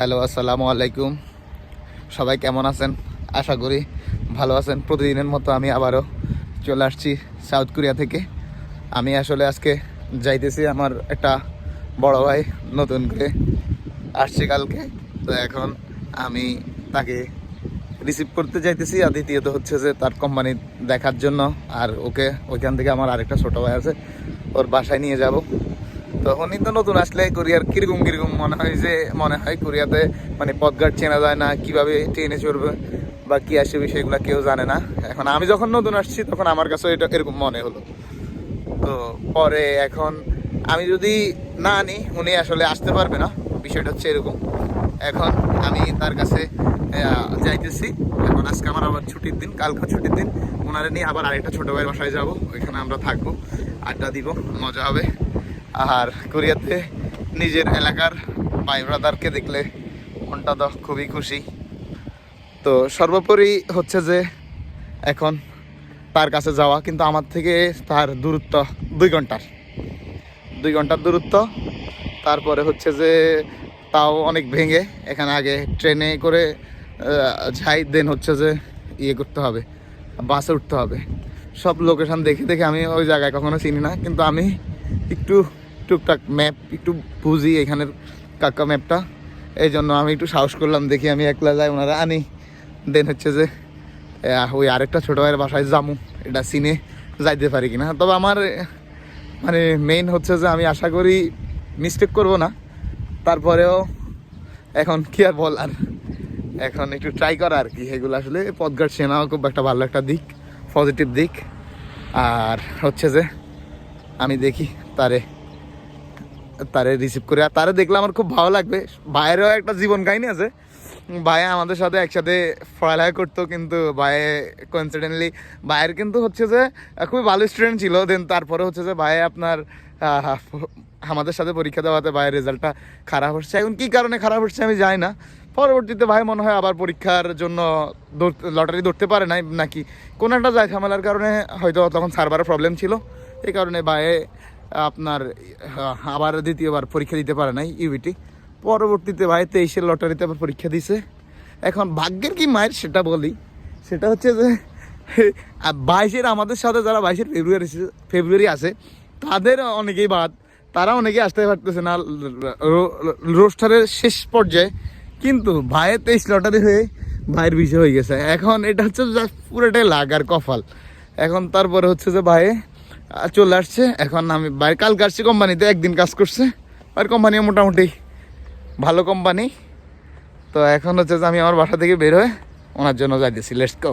Hello, আসসালামু আলাইকুম। সবাই কেমন আছেন? আশা করি ভালো আছেন। প্রতিদিনের মতো আমি আবারও চলে আসছি সাউথ কোরিয়া থেকে। আমি আসলে আজকে যাইতেছি আমার একটা বড় ভাই নতুন করে আসছে কালকে। তো এখন আমি তাকে রিসিভ করতে যাইতেছি আর দ্বিতীয়ত হচ্ছে যে তার কোম্পানি দেখার জন্য। আর ওকে, ওইখান থেকে আমার আরেকটা ছোটো ভাই আছে, ওর বাসায় নিয়ে যাব। তো উনি তো নতুন আসলে কোরিয়ার কীরকম কীরকম মনে হয় যে, মনে হয় কোরিয়াতে মানে পথঘাট চেনা যায় না, কীভাবে ট্রেনে চড়বে বা কি আসবে সেগুলো কেউ জানে না। এখন আমি যখন নতুন আসছি, তখন আমার কাছে এটা এরকম মনে হলো। তো পরে এখন আমি যদি না আনি, উনি আসলে আসতে পারবে না, বিষয়টা হচ্ছে এরকম। এখন আমি তার কাছে যাইতেছি। এখন আজকে আমার আবার ছুটির দিন, কালকে ছুটির দিন। ওনারে নিয়ে আবার আরেকটা ছোটো ভাইয়ের বাসায় যাব। ওইখানে আমরা থাকব, আড্ডা দিব, মজা হবে। আর কোরিয়াতে নিজের এলাকার ভাই ব্রাদারকে দেখলে মনটা তো খুবই খুশি। তো সর্বোপরি হচ্ছে যে এখন তার কাছে যাওয়া, কিন্তু আমার থেকে তার দূরত্ব দুই ঘণ্টার। দুই ঘণ্টার দূরত্ব। তারপরে হচ্ছে যে তাও অনেক ভেঙে, এখানে আগে ট্রেনে করে যাই, দেন হচ্ছে যে ইয়ে করতে হবে, বাসে উঠতে হবে। সব লোকেশান দেখে দেখে আমি ওই জায়গায় কখনো চিনি না, কিন্তু আমি একটু টুকটাক ম্যাপ একটু বুঝি এখানের কাকা ম্যাপটা এই জন্য আমি একটু সাহস করলাম, দেখি আমি একলা যাই, ওনারা আনি। দেন হচ্ছে যে ওই আরেকটা ছোটো ভাইয়ের বাসায় জামু এটা সিনে যাইতে পারি কিনা। তবে আমার মানে মেইন হচ্ছে যে আমি আশা করি মিস্টেক করব না। তারপরেও এখন কি আর বল আর এখন একটু ট্রাই করা আর কি। এগুলো আসলে পথঘাট চেনাও খুব একটা ভালো একটা দিক পজিটিভ দিক। আর হচ্ছে যে, আমি দেখি তারে তারে রিসিভ করে। আর তারে দেখলে আমার খুব ভালো লাগবে। ভাইয়েরও একটা জীবন কাহিনী আছে। ভাইয়া আমাদের সাথে একসাথে পড়ালেখা করতো, কিন্তু ভাইয়ে কনসিডেন্টলি ভাইয়ের কিন্তু হচ্ছে যে খুবই ভালো স্টুডেন্ট ছিল। দেন তারপরে হচ্ছে যে ভাই আপনার আমাদের সাথে পরীক্ষা দেওয়াতে ভাইয়ের রেজাল্টটা খারাপ হচ্ছে। এখন কী কারণে খারাপ হচ্ছে আমি জানি না। পরবর্তীতে ভাই মনে হয় আবার পরীক্ষার জন্য লটারি ধরতে পারে নাই নাকি? কোনো একটা যায় ঝামেলার কারণে হয়তো তখন সার্ভারের প্রবলেম ছিল। এই কারণে ভাইয়ে আপনার আবার দ্বিতীয়বার পরীক্ষা দিতে পারে নাই ইউবিটি পরবর্তীতে ভাই তেইশের লটারিতে আবার পরীক্ষা দিছে। এখন ভাগ্যের কি মায়ের সেটা বলি। সেটা হচ্ছে যে বাইশের আমাদের সাথে যারা বাইশের ফেব্রুয়ারি ফেব্রুয়ারি আছে, তাদের অনেকেই বাদ। তারা অনেকেই আসতে পারতেছে না রোস্টারের শেষ পর্যায়ে। কিন্তু ভাইয়ের তেইশ লটারি হয়ে ভাইয়ের বিষয় হয়ে গেছে। এখন এটা হচ্ছে পুরোটাই লাগ আর কফাল এখন তারপরে হচ্ছে যে ভাইয়ে চলে আসছে। এখন আমি বাইরে কালকে আসছি কোম্পানিতে, একদিন কাজ করছে। আর কোম্পানিও মোটামুটি ভালো কোম্পানি। তো এখন হচ্ছে যে আমি আমার বাসা থেকে বের হয়ে ওনার জন্য যাইতেছি। লেটস গো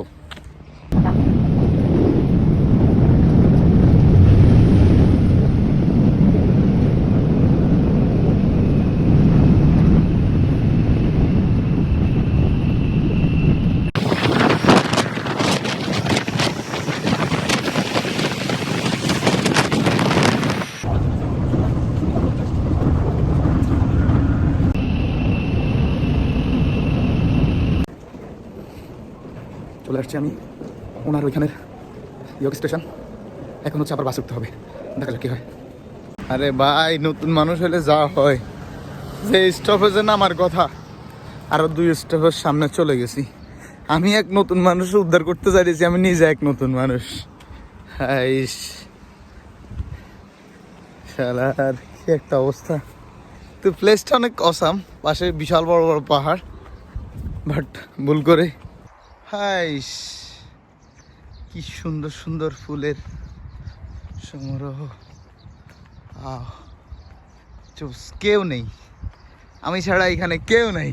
চলে আসছি আমি ওনার ওইখানের ইয়োগ স্টেশন। এখন হচ্ছে আবার বাস উঠতে হবে। দেখা যাক কি হয়। আরে ভাই, নতুন মানুষ হলে যা হয়। যে স্টপেজে নামার কথা, আরও দুই স্টপের সামনে চলে গেছি। আমি এক নতুন মানুষ উদ্ধার করতে চাইছি আমি নিজে এক নতুন মানুষ। হাইস। কি একটা অবস্থা। তো প্লেসটা অনেক অসাম পাশে বিশাল বড় বড় পাহাড়। বাট ভুল করে হাইস, কি সুন্দর সুন্দর ফুলের চুপ কেউ নেই। আমি ছাড়া এখানে কেউ নেই।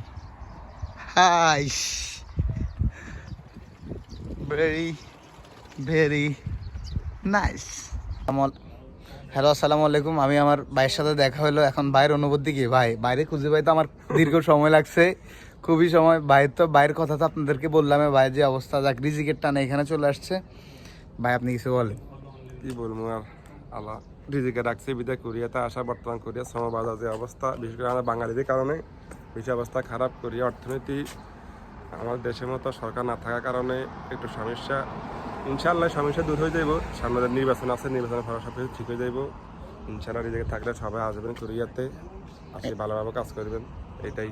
হাইস ভেরি ভেরি নাইস হ্যালো, আসসালামু আলাইকুম। আমি আমার ভাইয়ের সাথে দেখা হলো এখন ভাইয়ের অনুভূতি কি? ভাই, বাইরে খুঁজে পাই তো আমার দীর্ঘ সময় লাগছে। খুবই সময়। বাইরের তো বাইরের কথা তো আপনাদেরকে বললাম ভাইয়ের যে অবস্থা, যাক, রিজিকের টানে এখানে চলে আসছে। ভাই, আপনি কিছু বলেন। কি বলব আর? আল্লাহ রিজিকে রাখছে, বিদায় কোরিয়াতে আসা বর্তমান কোরিয়া সমবাজার যে অবস্থা। বিশেষ করে আমরা বাঙালিদের কারণে বেশি অবস্থা খারাপ কোরিয়া অর্থনীতি আমাদের দেশের মতো সরকার না থাকার কারণে একটু সমস্যা। ইনশাল্লাহ সমস্যা দূর হয়ে যাইব। সামনে নির্বাচন আছে, নির্বাচনের ফলে সব কিছু ঠিক হয়ে যাইব। ইনশাল্লাহ রিজিকে থাকলে সবাই আসবেন কোরিয়াতে। আসলে ভালোভাবে কাজ করবেন, এটাই।